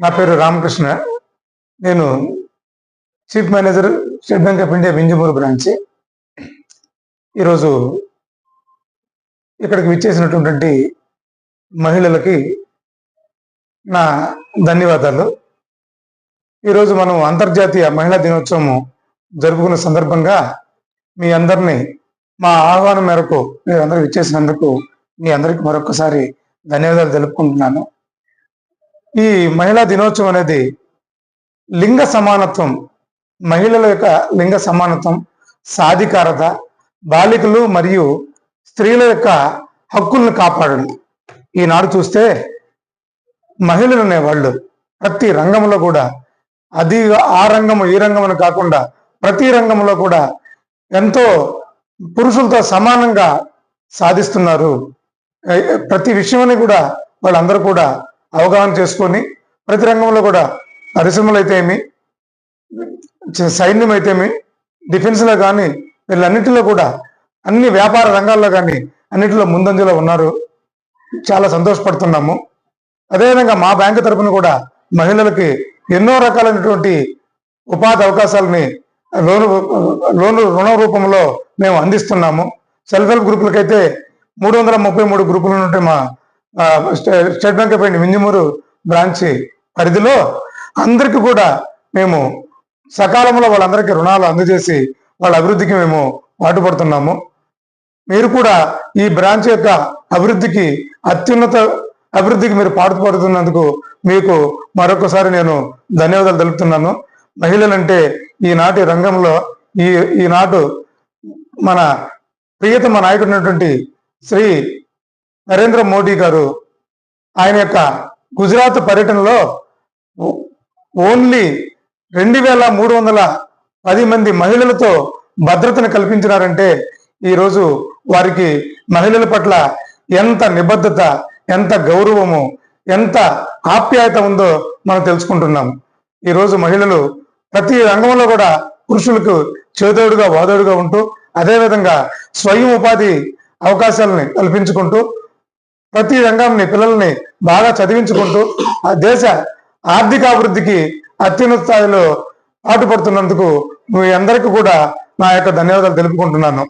నా పేరు రామకృష్ణ. నేను chief manager State Bank of India Vinjamuru branch. ఈరోజు ఇక్కడికి విచ్చేసినటువంటి మహిళలకి నా ధన్యవాదాలు. ఈరోజు మనం అంతర్జాతీయ మహిళా దినోత్సవం జరుపుకున్న సందర్భంగా మీ అందరినీ మా ఆహ్వానం మేరకు మీరు అందరికి విచ్చేసినందుకు మీ అందరికి మరొకసారి ధన్యవాదాలు తెలుపుకుంటున్నాను. ఈ మహిళా దినోత్సవం అనేది లింగ సమానత్వం మహిళల యొక్క లింగ సమానత్వం సాధికారత బాలికలు మరియు స్త్రీల యొక్క హక్కులను కాపాడండి. ఈనాడు చూస్తే మహిళలు అనేవాళ్ళు ప్రతి రంగంలో కూడా అది ఆ రంగము ఈ రంగం అని కాకుండా ప్రతి రంగంలో కూడా ఎంతో పురుషులతో సమానంగా సాధిస్తున్నారు. ప్రతి విషయాన్ని కూడా వాళ్ళందరూ కూడా అవగాహన చేసుకొని ప్రతి రంగంలో కూడా పరిశ్రమలు అయితే ఏమి సైన్యం అయితే ఏమి కానీ వీళ్ళన్నింటిలో కూడా అన్ని వ్యాపార రంగాల్లో కానీ అన్నిటిలో ముందంజలో ఉన్నారు. చాలా సంతోషపడుతున్నాము. అదేవిధంగా మా బ్యాంకు తరపున కూడా మహిళలకి ఎన్నో రకాలైనటువంటి ఉపాధి అవకాశాలని లోను లోను రుణ రూపంలో మేము అందిస్తున్నాము. సెల్ఫ్ హెల్ప్ గ్రూపులకైతే మూడు వందల ముప్పై మూడు గ్రూపులు ఉంటే మా State Bank of India Minjamuru branch పరిధిలో అందరికీ కూడా మేము సకాలంలో వాళ్ళందరికీ రుణాలు అందజేసి వాళ్ళ అభివృద్ధికి మేము పాటుపడుతున్నాము. మీరు కూడా ఈ బ్రాంచ్ యొక్క అభివృద్ధికి అత్యున్నత అభివృద్ధికి మీరు పాటుపడుతున్నందుకు మీకు మరొకసారి నేను ధన్యవాదాలు తెలుపుతున్నాను. మహిళలంటే ఈనాటి రంగంలో ఈ ఈనాటు మన ప్రియతమ నాయకుడు శ్రీ నరేంద్ర మోడీ గారు ఆయన యొక్క గుజరాత్ పర్యటనలో ఓన్లీ రెండు వేల మూడు వందల పది మంది మహిళలతో భద్రతను కల్పించినారంటే ఈరోజు వారికి మహిళల పట్ల ఎంత నిబద్ధత ఎంత గౌరవము ఎంత ఆప్యాయత ఉందో మనం తెలుసుకుంటున్నాం. ఈరోజు మహిళలు ప్రతి రంగంలో కూడా పురుషులకు చేదోడుగా వాదోడుగా ఉంటూ అదేవిధంగా స్వయం ఉపాధి అవకాశాలని కల్పించుకుంటూ ప్రతి రంగంని పిల్లల్ని బాగా చదివించుకుంటూ ఆ దేశ ఆర్థికాభివృద్ధికి అత్యున్నత స్థాయిలో పాటుపడుతున్నందుకు మీ అందరికీ కూడా నా యొక్క ధన్యవాదాలు తెలుపుకుంటున్నాను.